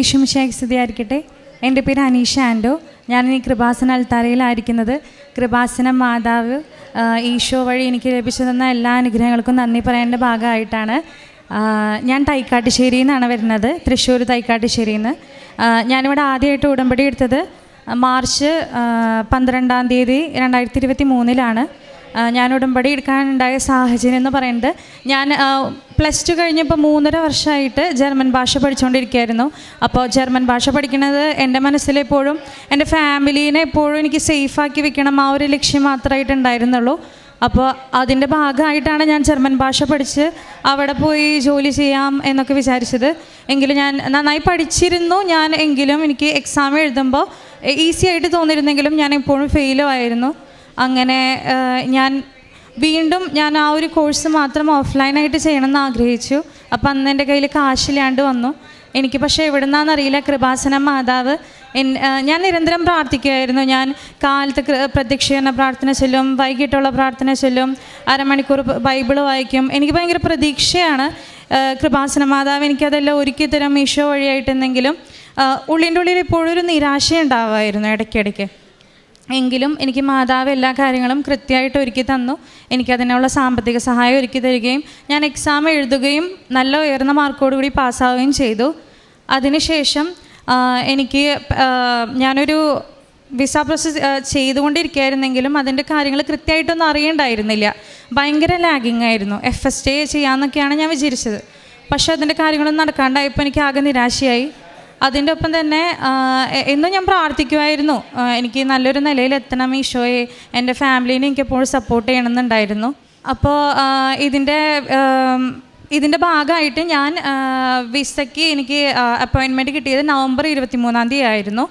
ഈശുമിശായി സ്ഥിതിയായിരിക്കട്ടെ എന്റെ പേര് അനീഷ ആൻഡോ. ഈ കൃപാസന അൽത്താരയിലായിരിക്കുന്നത്. കൃപാസന മാതാവ് ഈശോ വഴി എനിക്ക് ലഭിച്ചു തന്ന എല്ലാ അനുഗ്രഹങ്ങൾക്കും നന്ദി പറയേണ്ട ഭാഗമായിട്ടാണ്. ഞാൻ തൈക്കാട്ടുശ്ശേരിയിൽ നിന്നാണ് വരുന്നത്. തൃശ്ശൂർ തൈക്കാട്ടുശ്ശേരിയിൽ നിന്ന് ഞാനിവിടെ ആദ്യമായിട്ട് ഉടമ്പടി എടുത്തത് മാർച്ച് പന്ത്രണ്ടാം തീയതി രണ്ടായിരത്തി ഇരുപത്തി മൂന്നിലാണ് ഞാൻ ഉടമ്പടി എടുക്കാനുണ്ടായ സാഹചര്യം എന്ന് പറയുന്നത് ഞാൻ പ്ലസ് ടു കഴിഞ്ഞപ്പോൾ മൂന്നര വർഷമായിട്ട് ജർമ്മൻ ഭാഷ പഠിച്ചുകൊണ്ടിരിക്കുകയായിരുന്നു. അപ്പോൾ ജർമ്മൻ ഭാഷ പഠിക്കുന്നത് എന്റെ മനസ്സിലെപ്പോഴും എന്റെ ഫാമിലീനെ എപ്പോഴും എനിക്ക് സേഫാക്കി വെക്കണം ആ ഒരു ലക്ഷ്യം മാത്രമായിട്ട് ഉണ്ടായിരുന്നുള്ളൂ. അപ്പോൾ അതിന്റെ ഭാഗമായിട്ടാണ് ഞാൻ ജർമ്മൻ ഭാഷ പഠിച്ച് അവിടെ പോയി ജോലി ചെയ്യാം എന്നൊക്കെ വിചാരിച്ചത്. എങ്കിലും ഞാൻ നന്നായി പഠിച്ചിരുന്നു. ഞാൻ എങ്കിലും എനിക്ക് എക്സാം എഴുതുമ്പോൾ ഈസി ആയിട്ട് തോന്നിയിരുന്നെങ്കിലും ഞാൻ എപ്പോഴും ഫെയിലും ആയിരുന്നു. അങ്ങനെ ഞാൻ വീണ്ടും ഞാൻ ആ ഒരു കോഴ്സ് മാത്രം ഓഫ്ലൈനായിട്ട് ചെയ്യണമെന്ന് ആഗ്രഹിച്ചു. അപ്പം അന്ന് എന്റെ കയ്യിൽ കാശില്ലാണ്ട് വന്നു. എനിക്ക് പക്ഷേ എവിടെ നിന്നാണെന്നറിയില്ല കൃപാസന മാതാവ് ഞാൻ നിരന്തരം പ്രാർത്ഥിക്കുമായിരുന്നു ഞാൻ കാലത്ത് പ്രത്യക്ഷീകരണ പ്രാർത്ഥന ചൊല്ലും വൈകിട്ടുള്ള പ്രാർത്ഥന ചൊല്ലും അരമണിക്കൂർ ബൈബിൾ വായിക്കും. എനിക്ക് ഭയങ്കര പ്രതീക്ഷയാണ്. കൃപാസന മാതാവ് എനിക്കതെല്ലാം ഒരുക്കി തരാം ഈശോ വഴിയായിട്ടെന്തെങ്കിലും ആ, ഉള്ളിന്റെ ഉള്ളിൽ ഇപ്പോഴൊരു ഒരു നിരാശ ഉണ്ടാവുമായിരുന്നു ഇടയ്ക്കിടയ്ക്ക്. എങ്കിലും എനിക്ക് മാതാവ് എല്ലാ കാര്യങ്ങളും കൃത്യമായിട്ട് ഒരുക്കി തന്നു. എനിക്കതിനുള്ള സാമ്പത്തിക സഹായം ഒരുക്കി തരികയും ഞാൻ എക്സാം എഴുതുകയും നല്ല ഉയർന്ന മാർക്കോടുകൂടി പാസ്സാവുകയും ചെയ്തു. അതിനുശേഷം എനിക്ക് ഞാനൊരു വിസ പ്രോസസ് ചെയ്തുകൊണ്ടിരിക്കുകയായിരുന്നെങ്കിലും അതിന്റെ കാര്യങ്ങൾ കൃത്യമായിട്ടൊന്നും അറിയണ്ടായിരുന്നില്ല. ഭയങ്കര ലാഗിങ് ആയിരുന്നു. എഫ് എസ് ടി ചെയ്യാമെന്നൊക്കെയാണ് ഞാൻ വിചാരിച്ചത്. പക്ഷേ അതിന്റെ കാര്യങ്ങളൊന്നും നടക്കാണ്ടായപ്പോൾ എനിക്ക് ആകെ നിരാശയായി. അതിന്റെ ഒപ്പം തന്നെ എന്നും ഞാൻ പ്രാർത്ഥിക്കുമായിരുന്നു. എനിക്ക് നല്ലൊരു നിലയിൽ എത്തണം ഈശോയെ എന്റെ ഫാമിലീനെ എനിക്ക് എപ്പോഴും സപ്പോർട്ട് ചെയ്യണമെന്നുണ്ടായിരുന്നു. അപ്പോൾ ഇതിന്റെ ഇതിന്റെ ഭാഗമായിട്ട് ഞാൻ വിസയ്ക്ക് എനിക്ക് അപ്പോയിൻമെന്റ് കിട്ടിയത് നവംബർ ഇരുപത്തി മൂന്നാം തീയതി ആയിരുന്നു.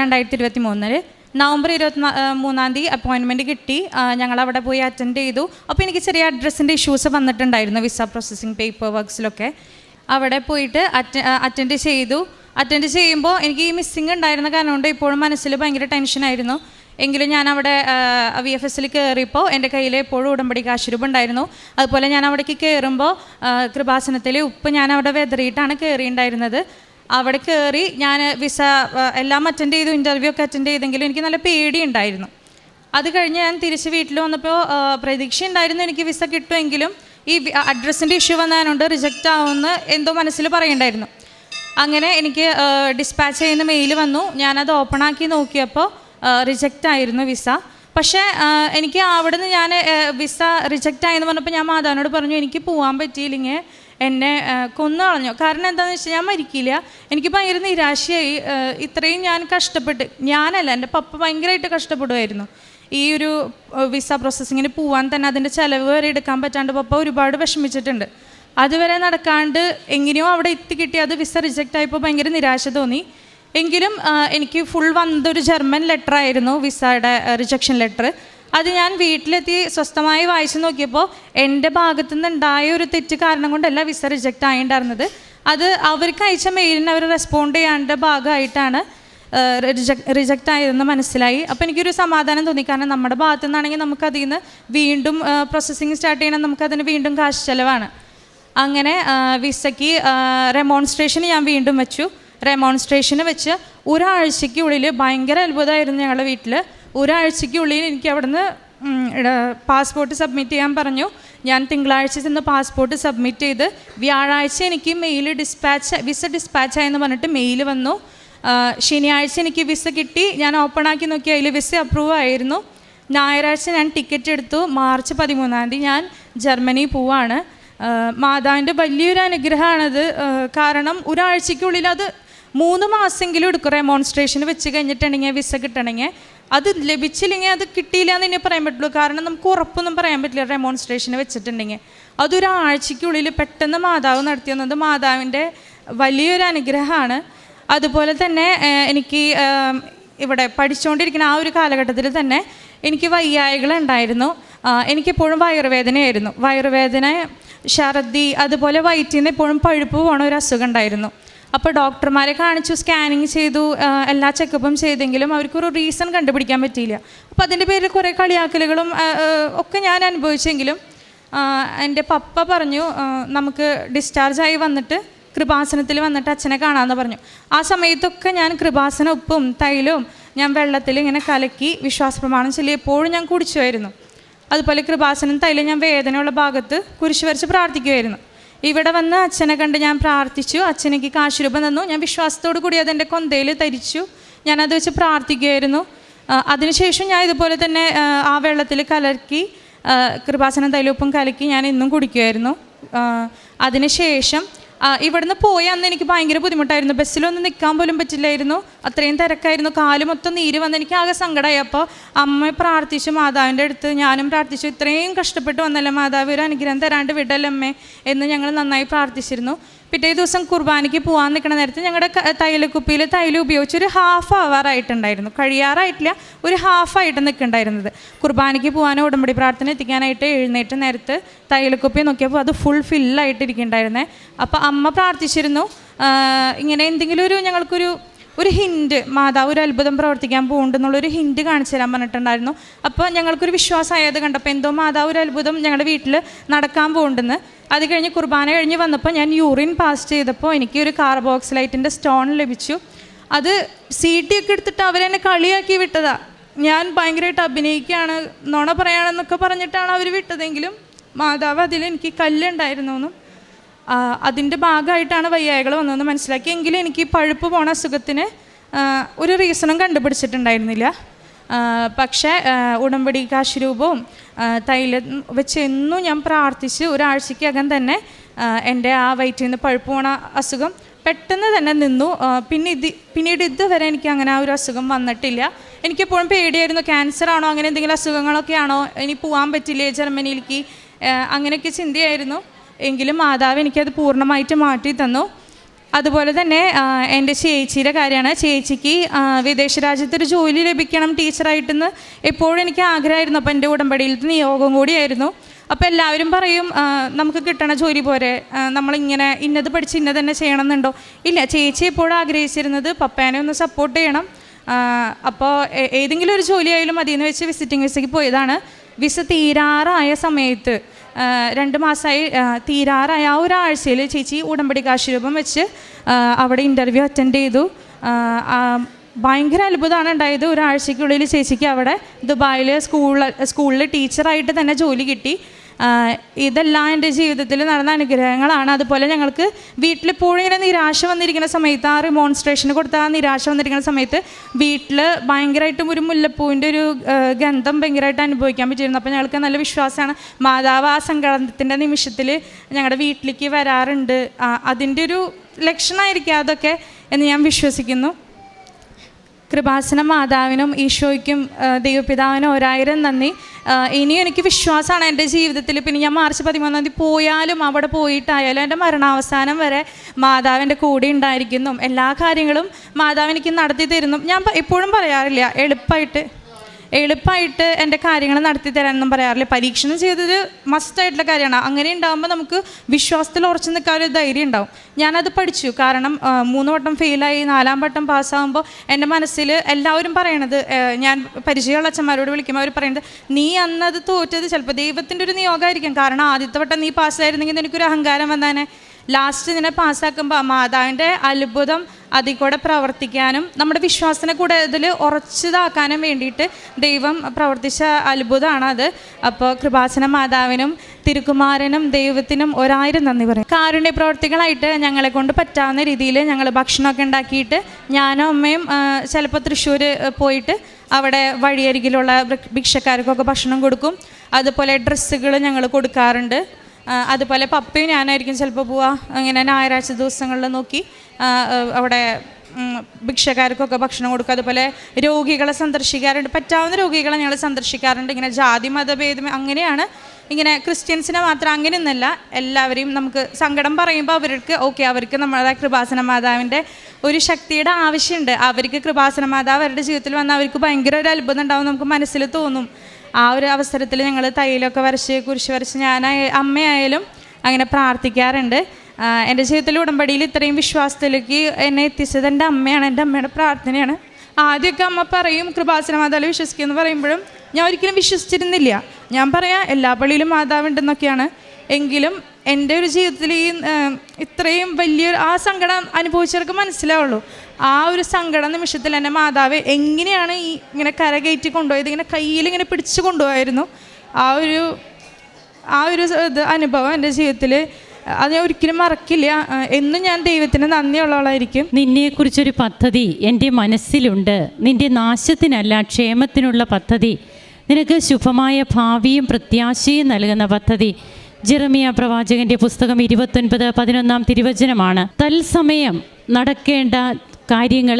രണ്ടായിരത്തി ഇരുപത്തി മൂന്നിൽ നവംബർ ഇരുപത്തി മൂന്നാം തീയതി അപ്പോയിൻമെന്റ് കിട്ടി. ഞങ്ങൾ അവിടെ പോയി അറ്റൻഡ് ചെയ്തു. അപ്പോൾ എനിക്ക് ചെറിയ അഡ്രസ്സിന്റെ ഇഷ്യൂസ് വന്നിട്ടുണ്ടായിരുന്നു വിസ പ്രോസസ്സിങ് പേപ്പർ വർക്ക്സിലൊക്കെ അവിടെ പോയിട്ട് അറ്റൻഡ് ചെയ്തു. അറ്റൻഡ് ചെയ്യുമ്പോൾ എനിക്ക് ഈ മിസ്സിങ് ഉണ്ടായിരുന്ന കാരണം കൊണ്ട് ഇപ്പോഴും മനസ്സിൽ ഭയങ്കര ടെൻഷനായിരുന്നു എങ്കിലും ഞാൻ അവിടെ വി എഫ് എസിൽ കയറിയപ്പോൾ എന്റെ കയ്യിൽ എപ്പോഴും ഉടമ്പടി കാശുരൂപ ഉണ്ടായിരുന്നു അതുപോലെ ഞാൻ അവിടേക്ക് കയറുമ്പോൾ കൃപാസനത്തിൽ ഉപ്പ് ഞാൻ അവിടെ വെതറിയിട്ടാണ് കയറിയിട്ടുണ്ടായിരുന്നത് അവിടെ കയറി ഞാൻ വിസ എല്ലാം അറ്റൻഡ് ചെയ്തു ഇന്റർവ്യൂ ഒക്കെ അറ്റൻഡ് ചെയ്തെങ്കിലും എനിക്ക് നല്ല പേടിയുണ്ടായിരുന്നു. അത് കഴിഞ്ഞ് ഞാൻ തിരിച്ച് വീട്ടിൽ വന്നപ്പോൾ പ്രതീക്ഷ ഉണ്ടായിരുന്നു എനിക്ക് വിസ കിട്ടുമെങ്കിലും ഈ അഡ്രസ്സിന്റെ ഇഷ്യൂ വന്നതുകൊണ്ട് റിജക്റ്റ് ആവുമെന്ന് എന്തോ മനസ്സിൽ പറയണ്ടായിരുന്നു. അങ്ങനെ എനിക്ക് ഡിസ്പാച്ച് ചെയ്യുന്ന മെയിൽ വന്നു. ഞാനത് ഓപ്പൺ ആക്കി നോക്കിയപ്പോൾ റിജക്റ്റ് ആയിരുന്നു വിസ പക്ഷേ എനിക്ക് അവിടെ നിന്ന് ഞാൻ വിസ റിജക്റ്റ് ആയെന്ന് പറഞ്ഞപ്പോൾ ഞാൻ മാതാവിനോട് പറഞ്ഞു എനിക്ക് പോകാൻ പറ്റിയില്ലെങ്കിൽ എന്നെ കൊന്നു കളഞ്ഞു കാരണം എന്താണെന്ന് വെച്ചാൽ ഞാൻ മരിക്കില്ല. എനിക്ക് ഭയങ്കര നിരാശയായി. ഇത്രയും ഞാൻ കഷ്ടപ്പെട്ട് ഞാനല്ല എന്റെ പപ്പ ഭയങ്കരമായിട്ട് കഷ്ടപ്പെടുമായിരുന്നു ഈ ഒരു വിസ പ്രോസസ്സിങ്ങിന് പോകാൻ തന്നെ അതിന്റെ ചിലവ് വരെ എടുക്കാൻ പറ്റാണ്ട് പപ്പ ഒരുപാട് വിഷമിച്ചിട്ടുണ്ട്. അതുവരെ നടക്കാണ്ട് എങ്ങനെയോ അവിടെ എത്തി കിട്ടി. അത് വിസ റിജക്റ്റ് ആയപ്പോൾ ഭയങ്കര നിരാശ തോന്നി. എങ്കിലും എനിക്ക് ഫുൾ വന്നതൊരു ജർമ്മൻ ലെറ്റർ ആയിരുന്നു വിസയുടെ റിജക്ഷൻ ലെറ്റർ അത് ഞാൻ വീട്ടിലെത്തി സ്വസ്ഥമായി വായിച്ചു നോക്കിയപ്പോൾ എന്റെ ഭാഗത്തു നിന്നുണ്ടായ ഒരു തെറ്റ് കാരണം കൊണ്ടല്ല വിസ റിജക്റ്റ് ആയിണ്ടായിരുന്നത്. അത് അവർക്ക് അയച്ച മെയിലിന് അവർ റെസ്പോണ്ട് ചെയ്യാണ്ട ഭാഗമായിട്ടാണ് റിജക്റ്റ് ആയതെന്ന് മനസ്സിലായി. അപ്പോൾ എനിക്കൊരു സമാധാനം തോന്നി. കാരണം നമ്മുടെ ഭാഗത്തു നിന്നാണെങ്കിൽ നമുക്കതിൽ നിന്ന് വീണ്ടും പ്രോസസ്സിങ് സ്റ്റാർട്ട് ചെയ്യണം. നമുക്കതിന് വീണ്ടും കാശ് ചിലവാണ്. അങ്ങനെ വിസയ്ക്ക് റെമോൺസ്ട്രേഷൻ ഞാൻ വീണ്ടും വെച്ചു. റെമോൺസ്ട്രേഷന് വെച്ച് ഒരാഴ്ചയ്ക്കുള്ളിൽ ഭയങ്കര അത്ഭുതമായിരുന്നു ഞങ്ങളുടെ വീട്ടിൽ ഒരാഴ്ചയ്ക്കുള്ളിൽ എനിക്ക് അവിടുന്ന് പാസ്പോർട്ട് സബ്മിറ്റ് ചെയ്യാൻ പറഞ്ഞു. ഞാൻ തിങ്കളാഴ്ച ചെന്ന് പാസ്പോർട്ട് സബ്മിറ്റ് ചെയ്ത് വ്യാഴാഴ്ച എനിക്ക് മെയിൽ ഡിസ്പാച്ച് വിസ ഡിസ്പാച്ച് ആയെന്ന് പറഞ്ഞിട്ട് മെയിൽ വന്നു. ശനിയാഴ്ച എനിക്ക് വിസ കിട്ടി. ഞാൻ ഓപ്പൺ ആക്കി നോക്കി അതിൽ വിസ അപ്രൂവ് ആയിരുന്നു. ഞായറാഴ്ച ഞാൻ ടിക്കറ്റ് എടുത്തു. മാർച്ച് പതിമൂന്നാം തീയതി ഞാൻ ജർമ്മനി പോവാണ്. മാതാവിന്റെ വലിയൊരു അനുഗ്രഹമാണത്. കാരണം ഒരാഴ്ചയ്ക്കുള്ളിൽ അത് മൂന്ന് മാസമെങ്കിലും എടുക്കും റെമോൺസ്ട്രേഷൻ വെച്ച് കഴിഞ്ഞിട്ടുണ്ടെങ്കിൽ വിസ കിട്ടണമെങ്കിൽ. അത് ലഭിച്ചില്ലെങ്കിൽ അത് കിട്ടിയില്ല എന്ന് തന്നെ പറയാൻ പറ്റുള്ളൂ. കാരണം നമുക്ക് ഉറപ്പൊന്നും പറയാൻ പറ്റില്ല റെമോൺസ്ട്രേഷന് വെച്ചിട്ടുണ്ടെങ്കിൽ. അതൊരാഴ്ചയ്ക്കുള്ളിൽ പെട്ടെന്ന് മാതാവ് നടത്തി വന്നത് മാതാവിന്റെ വലിയൊരു അനുഗ്രഹമാണ്. അതുപോലെ തന്നെ എനിക്ക് ഇവിടെ പഠിച്ചുകൊണ്ടിരിക്കുന്ന ആ ഒരു കാലഘട്ടത്തിൽ തന്നെ എനിക്ക് വയ്യായകൾ ഉണ്ടായിരുന്നു എനിക്കെപ്പോഴും വയറുവേദനയായിരുന്നു. വയറുവേദന ഛർദി അതുപോലെ വയറ്റിൽ നിന്ന് എപ്പോഴും പഴുപ്പ് പോണ ഒരു അസുഖം ഉണ്ടായിരുന്നു. അപ്പോൾ ഡോക്ടർമാരെ കാണിച്ചു സ്കാനിങ് ചെയ്തു എല്ലാ ചെക്കപ്പും ചെയ്തെങ്കിലും അവർക്കൊരു റീസൺ കണ്ടുപിടിക്കാൻ പറ്റിയില്ല. അപ്പോൾ അതിന്റെ പേരിൽ കുറേ കളിയാക്കലുകളും ഒക്കെ ഞാൻ അനുഭവിച്ചെങ്കിലും എന്റെ പപ്പ പറഞ്ഞു നമുക്ക് ഡിസ്ചാർജ് ആയി വന്നിട്ട് കൃപാസനത്തിൽ വന്നിട്ട് അച്ഛനെ കാണാമെന്ന് പറഞ്ഞു. ആ സമയത്തൊക്കെ ഞാൻ കൃപാസന ഉപ്പും തൈലവും ഞാൻ വെള്ളത്തിൽ ഇങ്ങനെ കലക്കി വിശ്വാസ പ്രമാണം ചൊല്ലി എപ്പോഴും ഞാൻ കുടിച്ചുമായിരുന്നു. അതുപോലെ കൃപാസനം തൈലം ഞാൻ വേദനയുള്ള ഭാഗത്ത് കുരിശ് വരച്ച് പ്രാർത്ഥിക്കുമായിരുന്നു ഇവിടെ വന്ന് അച്ഛനെ കണ്ട് ഞാൻ പ്രാർത്ഥിച്ചു. അച്ഛനെനിക്ക് കാശുരൂപം തന്നു. ഞാൻ വിശ്വാസത്തോടു കൂടി അതെന്റെ കൊന്തയിൽ ധരിച്ചു ഞാനത് വെച്ച് പ്രാർത്ഥിക്കുമായിരുന്നു അതിനുശേഷം ഞാൻ ഇതുപോലെ തന്നെ ആ, വെള്ളത്തിൽ കലക്കി കൃപാസനം തൈലൊപ്പം കലക്കി ഞാൻ ഇന്നും കുടിക്കുമായിരുന്നു അതിനുശേഷം ഇവിടുന്ന് പോയി അന്ന് എനിക്ക് ഭയങ്കര ബുദ്ധിമുട്ടായിരുന്നു. ബസ്സിലൊന്നും നിൽക്കാൻ പോലും പറ്റില്ലായിരുന്നു. അത്രയും തിരക്കായിരുന്നു. കാൽ മൊത്തം നീര് വന്ന് എനിക്ക് ആകെ സങ്കടമായി അപ്പോൾ അമ്മ പ്രാർത്ഥിച്ചു മാതാവിന്റെ അടുത്ത് ഞാനും പ്രാർത്ഥിച്ചു. ഇത്രയും കഷ്ടപ്പെട്ട് വന്നല്ലേ മാതാവ് ഒരു അനുഗ്രഹം തരാണ്ട് വിടലമ്മേ എന്ന് ഞങ്ങൾ നന്നായി പ്രാർത്ഥിച്ചിരുന്നു. പിറ്റേ ദിവസം കുർബാനയ്ക്ക് പോകാൻ നിൽക്കുന്ന നേരത്ത് ഞങ്ങളുടെ തൈലക്കുപ്പിയിൽ തൈലം ഉപയോഗിച്ച് ഒരു ഹാഫ് ആവാറായിട്ടുണ്ടായിരുന്നു കഴിയാറായിട്ടില്ല ഒരു ഹാഫായിട്ട് നിൽക്കുന്നുണ്ടായിരുന്നത്. കുർബാനയ്ക്ക് പോകാനോ ഉടമ്പടി പ്രാർത്ഥന എത്തിക്കാനായിട്ട് എഴുന്നേറ്റ് നേരത്ത് തൈലക്കുപ്പി നോക്കിയപ്പോൾ അത് ഫുൾ ഫില്ലായിട്ടിരിക്കുന്നുണ്ടായിരുന്നേ അപ്പോൾ അമ്മ പ്രാർത്ഥിച്ചിരുന്നു. ഇങ്ങനെ എന്തെങ്കിലും ഒരു ഞങ്ങൾക്കൊരു ഒരു ഹിൻഡ് മാതാവ് ഒരു അത്ഭുതം പ്രവർത്തിക്കാൻ പോകുന്നുണ്ടെന്നുള്ളൊരു ഹിൻഡ് കാണിച്ചു തരാൻ പറഞ്ഞിട്ടുണ്ടായിരുന്നു. അപ്പോൾ ഞങ്ങൾക്കൊരു വിശ്വാസമായത് കണ്ടപ്പോൾ എന്തോ മാതാവ് ഒരു അത്ഭുതം ഞങ്ങളുടെ വീട്ടിൽ നടക്കാൻ പോകുന്നുണ്ടെന്ന്. അത് കഴിഞ്ഞ് കുർബാന കഴിഞ്ഞ് വന്നപ്പോൾ ഞാൻ യൂറിൻ പാസ് ചെയ്തപ്പോൾ എനിക്ക് ഒരു കാർബോക്സിലൈറ്റിന്റെ സ്റ്റോൺ ലഭിച്ചു. അത് സി ടി ഒക്കെ എടുത്തിട്ട് അവരെന്നെ കളിയാക്കി വിട്ടതാ. ഞാൻ ഭയങ്കരമായിട്ട് അഭിനയിക്കുകയാണ് നുണ പറയുകയാണെന്നൊക്കെ പറഞ്ഞിട്ടാണ് അവർ വിട്ടതെങ്കിലും മാതാവ് അതിൽ എനിക്ക് കല്ലുണ്ടായിരുന്നു എന്നും അതിന്റെ ഭാഗമായിട്ടാണ് വയ്യായകൾ വന്നതെന്ന് മനസ്സിലാക്കി. എങ്കിലും എനിക്ക് പഴുപ്പ് പോണ അസുഖത്തിന് ഒരു റീസണും കണ്ടുപിടിച്ചിട്ടുണ്ടായിരുന്നില്ല. പക്ഷേ ഉടമ്പടി കാശുരൂപവും തൈലം വെച്ച് എന്നും ഞാൻ പ്രാർത്ഥിച്ച് ഒരാഴ്ചയ്ക്കകം തന്നെ എന്റെ ആ വയറ്റിൽ നിന്ന് പഴുപ്പ് പോണ അസുഖം പെട്ടെന്ന് തന്നെ നിന്നു. പിന്നെ ഇത് പിന്നീട് ഇതുവരെ എനിക്ക് അങ്ങനെ ആ ഒരു അസുഖം വന്നിട്ടില്ല. എനിക്കെപ്പോഴും പേടിയായിരുന്നു ക്യാൻസർ ആണോ അങ്ങനെ എന്തെങ്കിലും അസുഖങ്ങളൊക്കെയാണോ ഇനി പോകാൻ പറ്റില്ലേ ജർമ്മനിയിലേക്ക്? അങ്ങനെയൊക്കെ ചിന്തയായിരുന്നു. എങ്കിലും മാതാവ് എനിക്കത് പൂർണമായിട്ട് മാറ്റി തന്നു. അതുപോലെ തന്നെ എന്റെ ചേച്ചിയുടെ കാര്യമാണ്. ചേച്ചിക്ക് വിദേശ രാജ്യത്തൊരു ജോലി ലഭിക്കണം ടീച്ചറായിട്ടെന്ന് എപ്പോഴും എനിക്ക് ആഗ്രഹമായിരുന്നു. അപ്പോൾ എന്റെ ഉടമ്പടിയിലത്തെ നിയോഗം കൂടിയായിരുന്നു. അപ്പോൾ എല്ലാവരും പറയും നമുക്ക് കിട്ടണ ജോലി പോരെ. നമ്മളിങ്ങനെ ഇന്നത് പഠിച്ച് ഇന്നത് തന്നെ ചെയ്യണമെന്നുണ്ടോ? ഇല്ല ചേച്ചി എപ്പോഴും ആഗ്രഹിച്ചിരുന്നത് പപ്പേനെ ഒന്ന് സപ്പോർട്ട് ചെയ്യണം. അപ്പോൾ ഏതെങ്കിലും ഒരു ജോലി ആയാലും മതിയെന്ന് വെച്ച് വിസിറ്റിംഗ് വിസയ്ക്ക് പോയതാണ്. വിസ തീരാറായ സമയത്ത് രണ്ട് മാസമായി തീരാറായ. ആ ഒരാഴ്ചയിൽ ചേച്ചി ഉടമ്പടി കാശുരൂപം വെച്ച് അവിടെ ഇന്റർവ്യൂ അറ്റൻഡ് ചെയ്തു. ഭയങ്കര അത്ഭുതമാണ് ഉണ്ടായത്. ഒരാഴ്ചയ്ക്കുള്ളിൽ ചേച്ചിക്ക് അവിടെ ദുബായിൽ സ്കൂളിൽ സ്കൂളിൽ ടീച്ചറായിട്ട് തന്നെ ജോലി കിട്ടി. ഇതെല്ലാം എന്റെ ജീവിതത്തിൽ നടന്ന അനുഗ്രഹങ്ങളാണ്. അതുപോലെ ഞങ്ങൾക്ക് വീട്ടിൽ വീട്ടിലിപ്പോഴും ഇങ്ങനെ നിരാശ വന്നിരിക്കുന്ന സമയത്ത് ആ റിമോൺസ്ട്രേഷന് കൊടുത്ത ആ നിരാശ വന്നിരിക്കുന്ന സമയത്ത് വീട്ടിൽ ഭയങ്കരമായിട്ടും ഒരു മുല്ലപ്പൂവിന്റെ ഒരു ഗന്ധം ഭയങ്കരമായിട്ട് അനുഭവിക്കാൻ പറ്റിയിരുന്നു. അപ്പോൾ ഞങ്ങൾക്ക് നല്ല വിശ്വാസമാണ്. മാതാവ് ആ സങ്കടത്തിന്റെ നിമിഷത്തിൽ ഞങ്ങളുടെ വീട്ടിലേക്ക് വരാറുണ്ട്. അതിന്റെ ഒരു ലക്ഷണമായിരിക്കും അതൊക്കെ എന്ന് ഞാൻ വിശ്വസിക്കുന്നു. കൃപാസന മാതാവിനും ഈശോയ്ക്കും ദൈവപിതാവിനും ഒരായിരം നന്ദി. ഇനിയും എനിക്ക് വിശ്വാസമാണ് എന്റെ ജീവിതത്തിൽ. പിന്നെ ഞാൻ മാർച്ച് പതിമൂന്നാം തീയതി പോയാലും അവിടെ പോയിട്ടായാലും എന്റെ മരണാവസാനം വരെ മാതാവിന്റെ കൂടെ ഉണ്ടായിരിക്കുന്നു. എല്ലാ കാര്യങ്ങളും മാതാവ് നടത്തി തരുന്നു ഞാൻ എപ്പോഴും പറയാറില്ല എളുപ്പമായിട്ട് എളുപ്പമായിട്ട് എന്റെ കാര്യങ്ങൾ നടത്തി തരാനൊന്നും പറയാറില്ല? പരീക്ഷണം ചെയ്തത് മസ്റ്റായിട്ടുള്ള കാര്യമാണ്. അങ്ങനെ ഉണ്ടാകുമ്പോൾ നമുക്ക് വിശ്വാസത്തിൽ ഉറച്ചു നിൽക്കാൻ ഒരു ധൈര്യം ഉണ്ടാവും. ഞാനത് പഠിച്ചു. കാരണം മൂന്ന് വട്ടം ഫെയിലായി നാലാം വട്ടം പാസ്സാകുമ്പോൾ എന്റെ മനസ്സിൽ എല്ലാവരും പറയണത് ഞാൻ പരിചയമുള്ള അച്ഛന്മാരോട് വിളിക്കുമ്പോൾ അവർ പറയുന്നത് നീ അന്നത് തോറ്റത് ചിലപ്പോൾ ദൈവത്തിന്റെ ഒരു നിയോഗമായിരിക്കും. കാരണം ആദ്യത്തെ വട്ടം നീ പാസ്സായിരുന്നെങ്കിൽ നിനക്കൊരു അഹങ്കാരം വന്നാനെ. ലാസ്റ്റ് ഇതിനെ പാസ്സാക്കുമ്പോൾ മാതാവിന്റെ അത്ഭുതം അതിൽ കൂടെ പ്രവർത്തിക്കാനും നമ്മുടെ വിശ്വാസത്തിനെ കൂടെ ഇതിൽ ഉറച്ചതാക്കാനും വേണ്ടിയിട്ട് ദൈവം പ്രവർത്തിച്ച അത്ഭുതമാണ് അത്. അപ്പോൾ കൃപാസന മാതാവിനും തിരുക്കുമാരനും ദൈവത്തിനും ഒരായിരം നന്ദി പറയും കാരുണ്യ പ്രവർത്തികളായിട്ട് ഞങ്ങളെ കൊണ്ട് പറ്റാവുന്ന രീതിയിൽ ഞങ്ങൾ ഭക്ഷണമൊക്കെ ഉണ്ടാക്കിയിട്ട് ഞാനും അമ്മയും ചിലപ്പോൾ തൃശ്ശൂർ പോയിട്ട് അവിടെ വഴിയരികിലുള്ള ഭിക്ഷ- ഭിക്ഷക്കാർക്കൊക്കെ ഭക്ഷണം കൊടുക്കും. അതുപോലെ ഡ്രസ്സുകൾ ഞങ്ങൾ കൊടുക്കാറുണ്ട്. അതുപോലെ പപ്പയും ഞാനായിരിക്കും ചിലപ്പോൾ പോവുക അങ്ങനെ ഞായറാഴ്ച ദിവസങ്ങളിൽ നോക്കി അവിടെ ഭിക്ഷക്കാർക്കൊക്കെ ഭക്ഷണം കൊടുക്കുക അതുപോലെ രോഗികളെ സന്ദർശിക്കാറുണ്ട്. പറ്റാവുന്ന രോഗികളെ ഞങ്ങൾ സന്ദർശിക്കാറുണ്ട്. ഇങ്ങനെ ജാതി മതഭേദം അങ്ങനെയാണ് ഇങ്ങനെ ക്രിസ്ത്യൻസിനെ മാത്രം അങ്ങനെയൊന്നല്ല എല്ലാവരെയും നമുക്ക് സങ്കടം പറയുമ്പോൾ അവർക്ക് ഓക്കെ അവർക്ക് നമ്മുടെ കൃപാസന മാതാവിന്റെ ഒരു ശക്തിയുടെ ആവശ്യമുണ്ട്. അവർക്ക് കൃപാസന മാതാവ് അവരുടെ ജീവിതത്തിൽ വന്നാൽ അവർക്ക് ഭയങ്കര ഒരു അത്ഭുതം ഉണ്ടാവും നമുക്ക് മനസ്സിൽ തോന്നും. ആ ഒരു അവസരത്തിൽ ഞങ്ങൾ തൈലൊക്കെ വരച്ച് കുരിശ് വരച്ച് ഞാൻ അമ്മയായാലും അങ്ങനെ പ്രാർത്ഥിക്കാറുണ്ട്. എന്റെ ജീവിതത്തിൽ ഉടമ്പടിയിൽ ഇത്രയും വിശ്വാസത്തിലേക്ക് എന്നെ എത്തിച്ചത് എന്റെ അമ്മയാണ് എന്റെ അമ്മയുടെ പ്രാർത്ഥനയാണ്. ആദ്യമൊക്കെ അമ്മ പറയും കൃപാസന മാതാവിൽ വിശ്വസിക്കുമെന്ന് പറയുമ്പോഴും ഞാൻ ഒരിക്കലും വിശ്വസിച്ചിരുന്നില്ല. ഞാൻ പറയാം എല്ലാ പള്ളിയിലും മാതാവുണ്ടെന്നൊക്കെയാണ്. എങ്കിലും എന്റെ ഒരു ജീവിതത്തിൽ ഈ ഇത്രയും വലിയൊരു ആ സങ്കടം അനുഭവിച്ചവർക്ക് മനസ്സിലാവുള്ളൂ. ആ ഒരു സങ്കട നിമിഷത്തിൽ എന്റെ മാതാവ് എങ്ങനെയാണ് ഈ ഇങ്ങനെ കരകയറ്റി കൊണ്ടുപോയത് ഇങ്ങനെ കയ്യിൽ ഇങ്ങനെ പിടിച്ചു കൊണ്ടുപോയായിരുന്നു. ആ ഒരു ആ ഒരു ഇത് അനുഭവം എന്റെ ജീവിതത്തിൽ അത് ഞാൻ ഒരിക്കലും മറക്കില്ല. എന്നും ഞാൻ ദൈവത്തിന് നന്ദിയുള്ളവളായിരിക്കും. നിന്നെക്കുറിച്ചൊരു പദ്ധതി എന്റെ മനസ്സിലുണ്ട്. നിന്റെ നാശത്തിനല്ല ക്ഷേമത്തിനുള്ള പദ്ധതി. നിനക്ക് ശുഭമായ ഭാവിയും പ്രത്യാശയും നൽകുന്ന പദ്ധതി. ജെറമിയ പ്രവാചകന്റെ പുസ്തകം ഇരുപത്തൊൻപത് പതിനൊന്നാം തിരുവചനമാണ്. തത്സമയം നടക്കേണ്ട കാര്യങ്ങൾ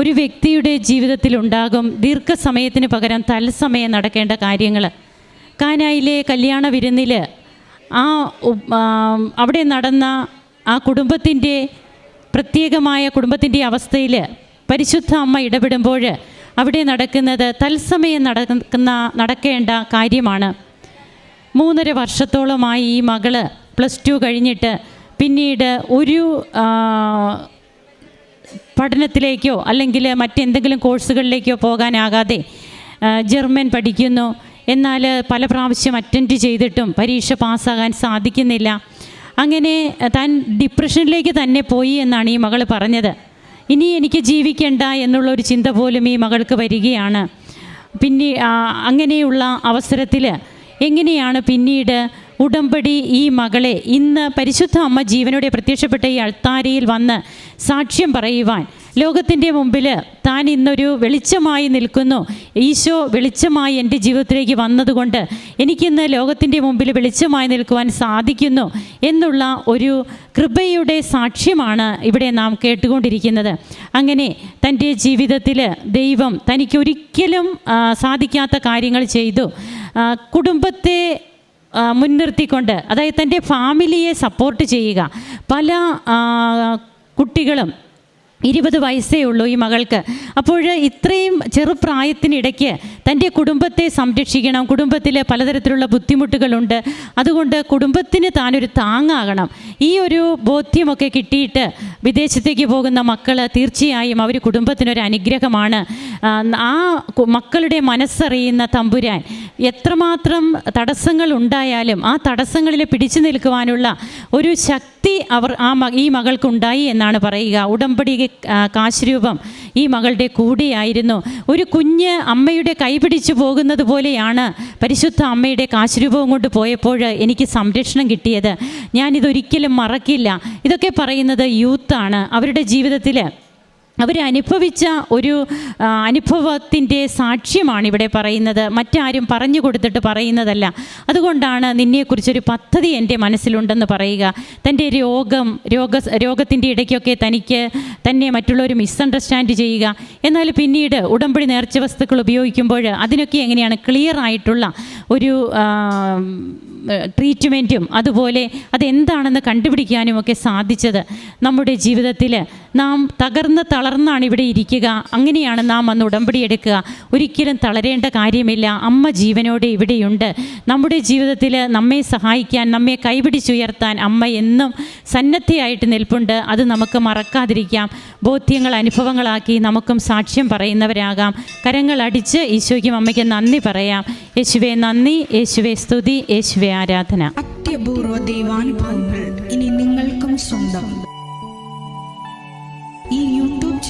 ഒരു വ്യക്തിയുടെ ജീവിതത്തിൽ ഉണ്ടാകും. ദീർഘസമയത്തിന് പകരം തത്സമയം നടക്കേണ്ട കാര്യങ്ങൾ കാനായിലെ കല്യാണ വിരുന്നിൽ ആ അവിടെ നടന്ന ആ കുടുംബത്തിന്റെ പ്രത്യേകമായ കുടുംബത്തിന്റെ അവസ്ഥയിൽ പരിശുദ്ധ അമ്മ ഇടപെടുമ്പോൾ അവിടെ നടക്കുന്നത് തത്സമയം നടക്കുന്ന നടക്കേണ്ട കാര്യമാണ്. മൂന്നര വർഷത്തോളമായി ഈ മകൾ പ്ലസ് ടു കഴിഞ്ഞിട്ട് പിന്നീട് ഒരു പഠനത്തിലേക്കോ അല്ലെങ്കിൽ മറ്റെന്തെങ്കിലും കോഴ്സുകളിലേക്കോ പോകാനാകാതെ ജർമ്മൻ പഠിക്കുന്നു. എന്നാൽ പല പ്രാവശ്യം അറ്റൻഡ് ചെയ്തിട്ടും പരീക്ഷ പാസ്സാകാൻ സാധിക്കുന്നില്ല. അങ്ങനെ താൻ ഡിപ്രഷനിലേക്ക് തന്നെ പോയി എന്നാണ് ഈ മകൾ പറഞ്ഞത്. ഇനി എനിക്ക് ജീവിക്കേണ്ട എന്നുള്ളൊരു ചിന്ത പോലും ഈ മകൾക്ക് വരികയാണ്. പിന്നെ അങ്ങനെയുള്ള അവസരത്തിൽ എങ്ങനെയാണ് പിന്നീട് ഉടമ്പടി ഈ മകളെ ഇന്ന് പരിശുദ്ധ അമ്മ ജീവനോടെ പ്രത്യക്ഷപ്പെട്ട ഈ അൾത്താരയിൽ വന്ന് സാക്ഷ്യം പറയുവാൻ? ലോകത്തിന്റെ മുമ്പിൽ താൻ ഇന്നൊരു വെളിച്ചമായി നിൽക്കുന്നു. ഈശോ വെളിച്ചമായി എന്റെ ജീവിതത്തിലേക്ക് വന്നതുകൊണ്ട് എനിക്കിന്ന് ലോകത്തിന്റെ മുമ്പിൽ വെളിച്ചമായി നിൽക്കുവാൻ സാധിക്കുന്നു എന്നുള്ള ഒരു കൃപയുടെ സാക്ഷ്യമാണ് ഇവിടെ നാം കേട്ടുകൊണ്ടിരിക്കുന്നത്. അങ്ങനെ തന്റെ ജീവിതത്തിൽ ദൈവം തനിക്കൊരിക്കലും സാധിക്കാത്ത കാര്യങ്ങൾ ചെയ്തു. കുടുംബത്തെ മുൻനിർത്തിക്കൊണ്ട് അതായത് തന്റെ ഫാമിലിയെ സപ്പോർട്ട് ചെയ്യുക. പല കുട്ടികളും ഇരുപത് വയസ്സേ ഉള്ളൂ ഈ മകൾക്ക്. അപ്പോൾ ഇത്രയും ചെറുപ്രായത്തിനിടയ്ക്ക് തന്റെ കുടുംബത്തെ സംരക്ഷിക്കണം. കുടുംബത്തിൽ പലതരത്തിലുള്ള ബുദ്ധിമുട്ടുകളുണ്ട്. അതുകൊണ്ട് കുടുംബത്തിന് താനൊരു താങ്ങാകണം. ഈ ഒരു ബോധ്യമൊക്കെ കിട്ടിയിട്ട് വിദേശത്തേക്ക് പോകുന്ന മക്കൾ തീർച്ചയായും അവർ കുടുംബത്തിനൊരു അനുഗ്രഹമാണ്. ആ, മക്കളുടെ മനസ്സറിയുന്ന തമ്പുരാൻ എത്രമാത്രം തടസ്സങ്ങൾ ഉണ്ടായാലും ആ തടസ്സങ്ങളിൽ പിടിച്ചു നിൽക്കുവാനുള്ള ഒരു ശക്തി അവർ ആ ഈ മകൾക്കുണ്ടായി എന്നാണ് പറയുക. ഉടമ്പടി കാശ് രൂപം ഈ മകളുടെ കൂടെയായിരുന്നു. ഒരു കുഞ്ഞ് അമ്മയുടെ കൈ പിടിച്ചു പോകുന്നത് പോലെയാണ് പരിശുദ്ധ അമ്മയുടെ കാശുരൂപവും കൊണ്ട് പോയപ്പോൾ എനിക്ക് സംരക്ഷണം കിട്ടിയത്. ഞാനിതൊരിക്കലും മറക്കില്ല. ഇതൊക്കെ പറയുന്നത് യൂത്താണ് അവരുടെ ജീവിതത്തിൽ അവരനുഭവിച്ച ഒരു അനുഭവത്തിന്റെ സാക്ഷ്യമാണ് ഇവിടെ പറയുന്നത്. മറ്റാരും പറഞ്ഞു കൊടുത്തിട്ട് പറയുന്നതല്ല. അതുകൊണ്ടാണ് നിന്നെക്കുറിച്ചൊരു പദ്ധതി എന്റെ മനസ്സിലുണ്ടെന്ന് പറയുക. തന്റെ രോഗം രോഗ രോഗത്തിന്റെ ഇടയ്ക്കൊക്കെ തനിക്ക് തന്നെ മറ്റുള്ളവർ മിസ്അണ്ടർസ്റ്റാൻഡ് ചെയ്യുക. എന്നാൽ പിന്നീട് ഉടമ്പടി നേർച്ച വസ്തുക്കൾ ഉപയോഗിക്കുമ്പോൾ അതിനൊക്കെ എങ്ങനെയാണ് ക്ലിയർ ആയിട്ടുള്ള ഒരു ട്രീറ്റ്മെന്റും അതുപോലെ അതെന്താണെന്ന് കണ്ടുപിടിക്കാനും ഒക്കെ സാധിച്ചത് നമ്മുടെ ജീവിതത്തിൽ നാം തകർന്ന് തളർന്നാണ് ഇവിടെ ഇരിക്കുക. അങ്ങനെയാണ് നാം അന്ന് ഉടമ്പടി എടുക്കുക. ഒരിക്കലും തളരേണ്ട കാര്യമില്ല. അമ്മ ജീവനോടെ ഇവിടെയുണ്ട്. നമ്മുടെ ജീവിതത്തിൽ നമ്മെ സഹായിക്കാൻ നമ്മെ കൈപിടിച്ചുയർത്താൻ അമ്മ എന്നും സന്നദ്ധയായിട്ട് നിൽപ്പുണ്ട്. അത് നമുക്ക് മറക്കാതിരിക്കാം. ബോധ്യങ്ങൾ അനുഭവങ്ങളാക്കി നമുക്കും സാക്ഷ്യം പറയുന്നവരാകാം. കരങ്ങൾ അടിച്ച് ഈശോയ്ക്കും അമ്മയ്ക്ക് നന്ദി പറയാം. യേശുവെ നന്ദി. യേശുവെ സ്തുതി. യേശുവെ ആരാധന. അത്യപൂർവ ദൈവാനുഭവങ്ങൾ ഇനി നിങ്ങൾക്കും സ്വന്തം.